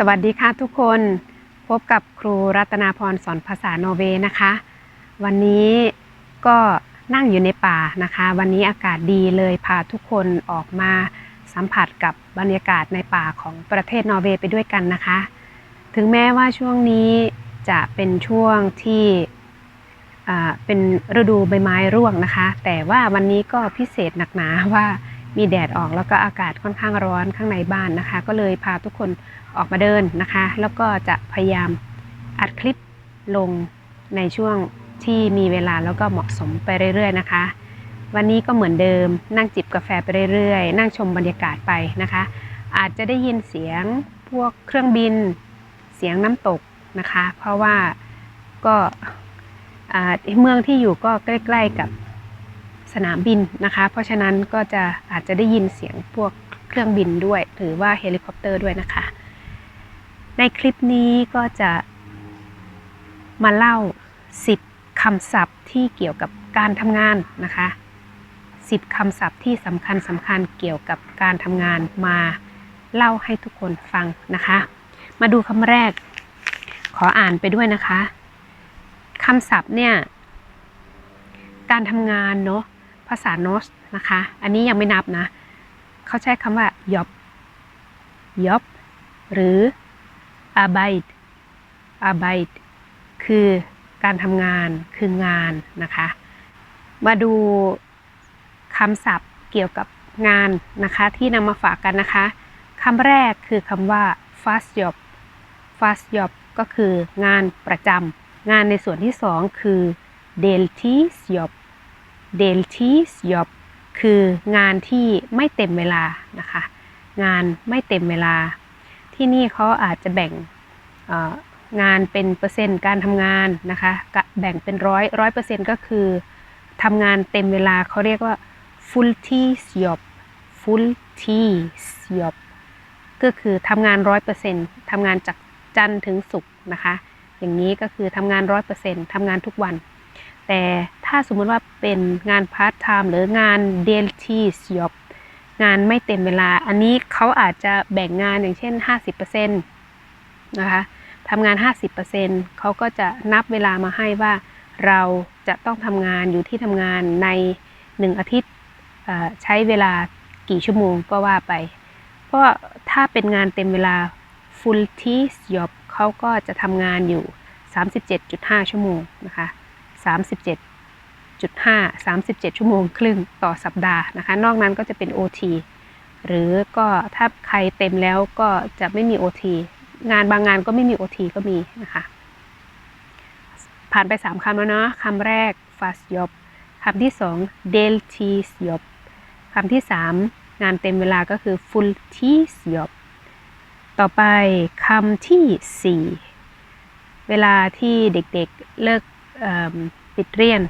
สวัสดีค่ะทุกคนพบกับครูรัตนาพรสอนภาษาโนเวย์นะคะ วันนี้ก็นั่งอยู่ในป่านะคะ วันนี้อากาศดีเลยพาทุกคนออกมาสัมผัสกับบรรยากาศในป่าของประเทศนอร์เวย์ไปด้วยกันนะคะ ถึงแม้ว่าช่วงนี้จะเป็นช่วงที่เป็นฤดูใบไม้ร่วงนะคะ แต่ว่าวันนี้ก็พิเศษหนักหนาว่า มีแดดออกแล้วก็อากาศค่อนข้างร้อนข้างในบ้านนะคะ ก็เลยพาทุกคนออกมาเดินนะคะ แล้วก็จะพยายามอัดคลิปลงในช่วงที่มีเวลาแล้วก็เหมาะสมไปเรื่อย ๆ นะคะ วันนี้ก็เหมือนเดิม นั่งจิบกาแฟไปเรื่อยๆ นั่งชมบรรยากาศไปนะคะ อาจจะได้ยินเสียงพวกเครื่องบิน เสียงน้ำตกนะคะ เพราะว่าก็เมืองที่อยู่ก็ใกล้ ๆกับ สนามบินนะคะ เพราะฉะนั้นก็จะอาจจะได้ยินเสียงพวกเครื่องบินด้วย หรือว่าเฮลิคอปเตอร์ด้วยนะคะ ในคลิปนี้ก็จะมาเล่า 10คำศัพท์ที่เกี่ยวกับการทำงานนะคะ 10คำศัพท์ที่สำคัญสำคัญเกี่ยวกับการทำงานมาเล่าให้ทุกคนฟังนะคะ มาดูคำแรก ขออ่านไปด้วยนะคะคำศัพท์เนี่ยการทำงานเนาะ ภาษาโนสนะคะ อันนี้ยังไม่นับนะ เขาใช้คำว่ายอบยอบหรือ arbeit arbeit คือการทำงานคืองานนะคะ มาดูคำศัพท์เกี่ยวกับงานนะคะที่นำมาฝากกันนะคะคำแรกคือคำว่า fast job fast job ก็คืองานประจำงานในส่วนที่สองคือ deltids job deltids job คืองานที่ไม่เต็มเวลานะคะ งานไม่เต็มเวลา ที่นี่เขาอาจจะแบ่งงานเป็นเปอร์เซ็นต์การทำงานนะคะแบ่งเป็นร้อยร้อยเปอร์เซ็นต์ก็คือทำงานเต็มเวลาเขาเรียกว่า full t job full t job ก็คือทำงานร้อยเปอร์เซ็นต์ทำงานจากจันทร์ถึงศุกร์นะคะ อย่างนี้ก็คือทำงานร้อยเปอร์เซ็นต์ทำงานทุกวัน แต่ถ้าสมมุติว่าเป็นงานพาร์ทไทม์หรืองานเดลทีสยอบงานไม่เต็มเวลา อันนี้เขาอาจจะแบ่งงานอย่างเช่น 50%นะคะทำงาน 50%เขาก็จะนับเวลามาให้ว่าเราจะต้องทำงานอยู่ที่ทำงานใน 1 อาทิตย์ใช้เวลากี่ชั่วโมงก็ว่าไป เพราะถ้าเป็นงานเต็มเวลา full t job เขาก็จะทำงานอยู่ 37.5 ชั่วโมงนะคะ 37.5 37 ชั่วโมงครึ่งต่อสัปดาห์นะคะ นอกนั้นก็จะเป็น OT หรือก็ถ้าใครเต็มแล้วก็จะไม่มี OT งานบางงานก็ไม่มี OT ก็มีนะคะ ผ่านไป 3คำแล้วเนาะคำแรก fast job คำที่ 2 d e l t i s job คำที่ 3 งานเต็มเวลาก็คือ full t job ต่อไปคำที่ 4 เวลาที่เด็กๆเลิก ปิดเรียน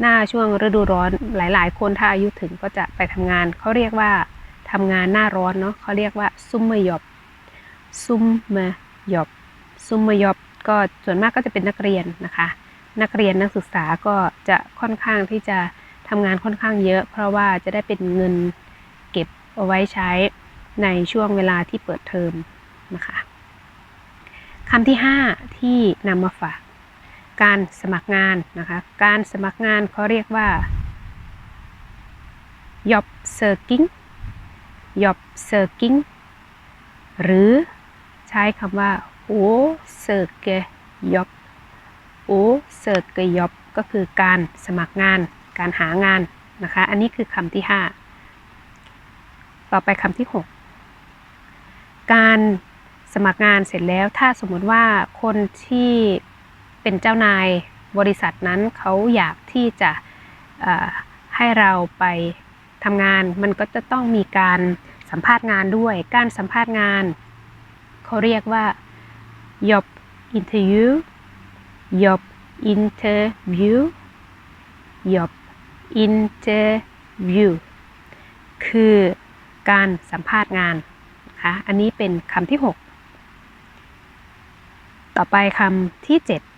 หน้าช่วงฤดูร้อนหลาย ๆ คนถ้าอายุถึงก็จะไปทำงาน เขาเรียกว่าทำงานหน้าร้อนเนาะเขาเรียกว่าซุมเมยอบซุมเมยอบซุมเมยอบก็ส่วนมากก็จะเป็นนักเรียนนะคะ นักเรียนนักศึกษาก็จะค่อนข้างที่จะทำงานค่อนข้างเยอะ เพราะว่าจะได้เป็นเงินเก็บเอาไว้ใช้ในช่วงเวลาที่เปิดเทอมนะคะคำที่ 5 ที่นำมาฝาก การสมัครงานนะคะ การสมัครงานเขาเรียกว่า job seeking job seeking หรือใช้คำว่า o söke job o söke job ก็คือการสมัครงาน การหางานนะคะ อันนี้คือคำที่ 5 ต่อไปคำที่ 6 การสมัครงานเสร็จแล้ว ถ้าสมมติว่าคนที่ เป็นเจ้านายบริษัทนั้นเขาอยากที่จะให้เราไปทำงานมันก็จะต้องมีการสัมภาษณ์งานด้วย การสัมภาษณ์งานเขาเรียกว่า job interview job interview job interview คือการสัมภาษณ์งานนะคะอันนี้เป็นคำที่ 6 ต่อไปคำที่ 7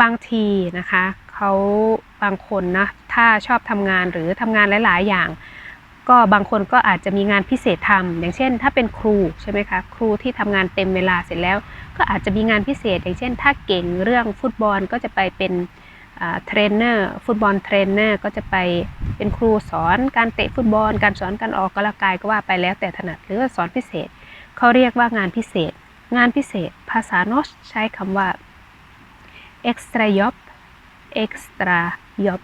บางทีนะคะเขาบางคนนะถ้าชอบทำงานหรือทำงานหลาย ๆ อย่าง ก็บางคนก็อาจจะมีงานพิเศษทำอย่างเช่น ถ้าเป็นครูใช่ไหมคะครูที่ทำงานเต็มเวลาเสร็จแล้ว ก็อาจจะมีงานพิเศษ อย่างเช่น ถ้าเก่งเรื่องฟุตบอลก็จะไปเป็นเทรนเนอร์ฟุตบอลเทรนเนอร์ก็จะไปเป็นครูสอนการเตะฟุตบอล การสอนการออกกำลังกายก็ว่าไปแล้วแต่ถนัดหรือว่าสอนพิเศษเขาเรียกว่างานพิเศษ งานพิเศษ ภาษาโนชใช้คำว่า extra job extra job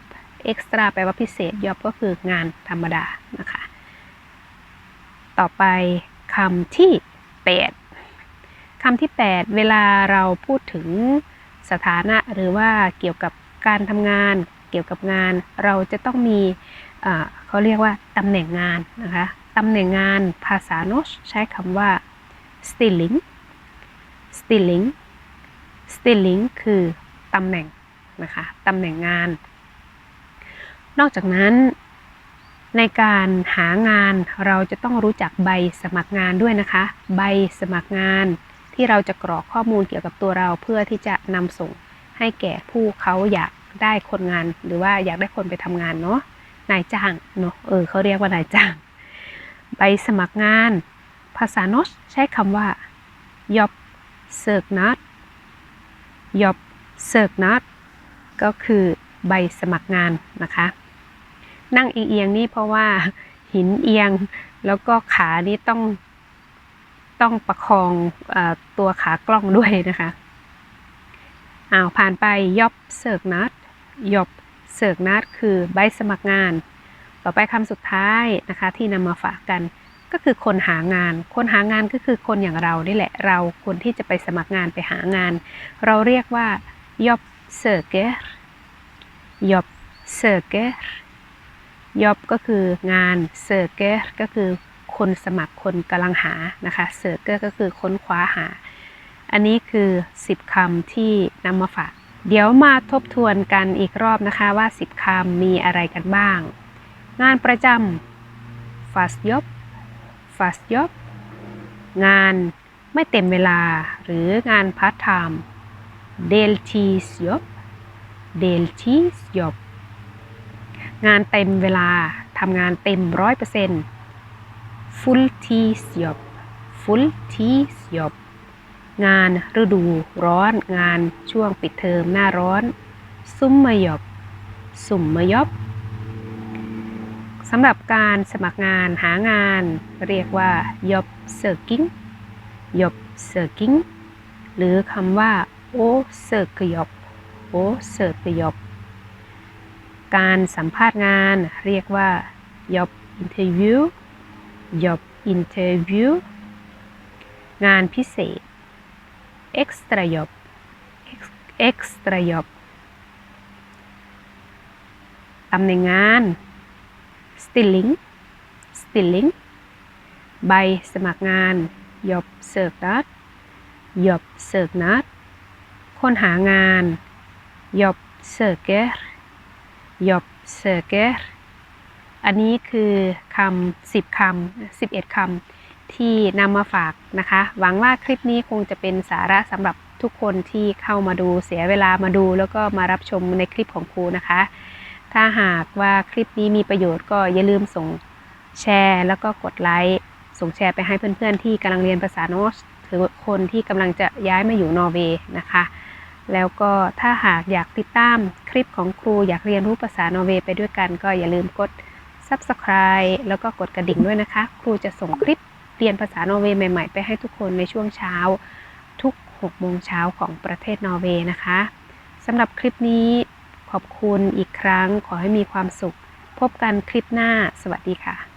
extra แปลว่าพิเศษ job ก็คืองานธรรมดานะคะ ต่อไปคำที่ 8คำที่ 8 เวลาเราพูดถึงสถานะหรือว่าเกี่ยวกับการทำงาน เกี่ยวกับงาน เราจะต้องมีเขาเรียกว่าตำแหน่งงานนะคะตำแหน่งงานภาษาโนชใช้คำว่า stilling stilling stilling คือ ตำแหน่งนะคะตำแหน่งงาน นอกจากนั้น ในการหางานเราจะต้องรู้จักใบสมัครงานด้วยนะคะ ใบสมัครงานที่เราจะกรอกข้อมูลเกี่ยวกับตัวเราเพื่อที่จะนำส่งให้แก่ผู้เขาอยากได้คนงาน หรือว่าอยากได้คนไปทำงานเนาะนายจ้างเนาะเออเขาเรียกว่านายจ้าง ใบสมัครงาน ภาษาโนชใช้คำว่า job s e r k n a t job s e r k n a t ก็คือใบสมัครงานนะคะ นั่งเอียงๆนี่เพราะว่าหินเอียงแล้วก็ขานี่ต้องต้องประคองอตัวขากล้องด้วยนะคะอ้าวผ่านไปยอบเสิร์กนัดยอบเสิร์กนัดคือใบสมัครงาน ต่อไปคำสุดท้ายนะคะที่นำมาฝากกันก็คือคนหางาน คนหางานก็คือคนอย่างเรานี่แหละเราคนที่จะไปสมัครงานไปหางาน เราเรียกว่า ยอบเสิร์เกอร์ยอบเสิร์กเกอร์ยอบก็คืองานเสิร์กเกอร์ก็คือคนสมัครคนกำลังหานะคะเสิร์ชก็คือค้นคว้าหา อันนี้คือ 10คำที่นำมาฝาก เดี๋ยวมาทบทวนกันอีกรอบนะคะว่า 10คำมีอะไรกันบ้าง งานประจำ fast job fast job งานไม่เต็มเวลาหรืองานพาร์ทไทม์ deltids job deltids job งานเต็มเวลาทำงานเต็มร้อยเปอร์เซ็นต์ fulltidsjobb fulltidsjobb งานฤดูร้อนงานช่วงปิดเทอมหน้าร้อน sommerjobb sommerjobb สำหรับการสมัครงานหางาน เรียกว่า job seeking job seeking หรือคำว่า โอเสิร์กยอบโอเสิร์กยอบการสัมภาษณ์งานเรียกว่ายบอินเทอร์วิวยบอินเทอร์วิวงานพิเศษเ extra job ซ์เอ็กซ์ตรายบตำแหน่งงานสติลลิงสติลลิงใบสมัครงานยบเ s e ร์กนัดยบเ s e ร์กนัด คนหางาน job seeker job seeker อันนี้คือคำสิบคำสิบเอ็ดคำที่นำมาฝากนะคะ หวังว่าคลิปนี้คงจะเป็นสาระสำหรับทุกคนที่เข้ามาดูเสียเวลามาดู แล้วก็มารับชมในคลิปของครูนะคะ ถ้าหากว่าคลิปนี้มีประโยชน์ก็อย่าลืมส่งแชร์ แล้วก็กดไลค์ส่งแชร์ไปให้เพื่อนๆที่กำลังเรียนภาษาโนสหรือคนที่กำลังจะย้ายมาอยู่นอร์เวย์นะคะ แล้วก็ถ้าหากอยากติดตามคลิปของครูอยากเรียนรู้ภาษานอร์เวย์ไปด้วยกันก็อย่าลืมกด Subscribe แล้วก็กดกระดิ่งด้วยนะคะ ครูจะส่งคลิปเรียนภาษานอร์เวย์ใหม่ๆ ไปให้ทุกคนในช่วงเช้า ทุก6โมงเช้าของประเทศนอร์เวย์นะคะสำหรับคลิปนี้ขอบคุณอีกครั้งขอให้มีความสุข พบกันคลิปหน้า สวัสดีค่ะ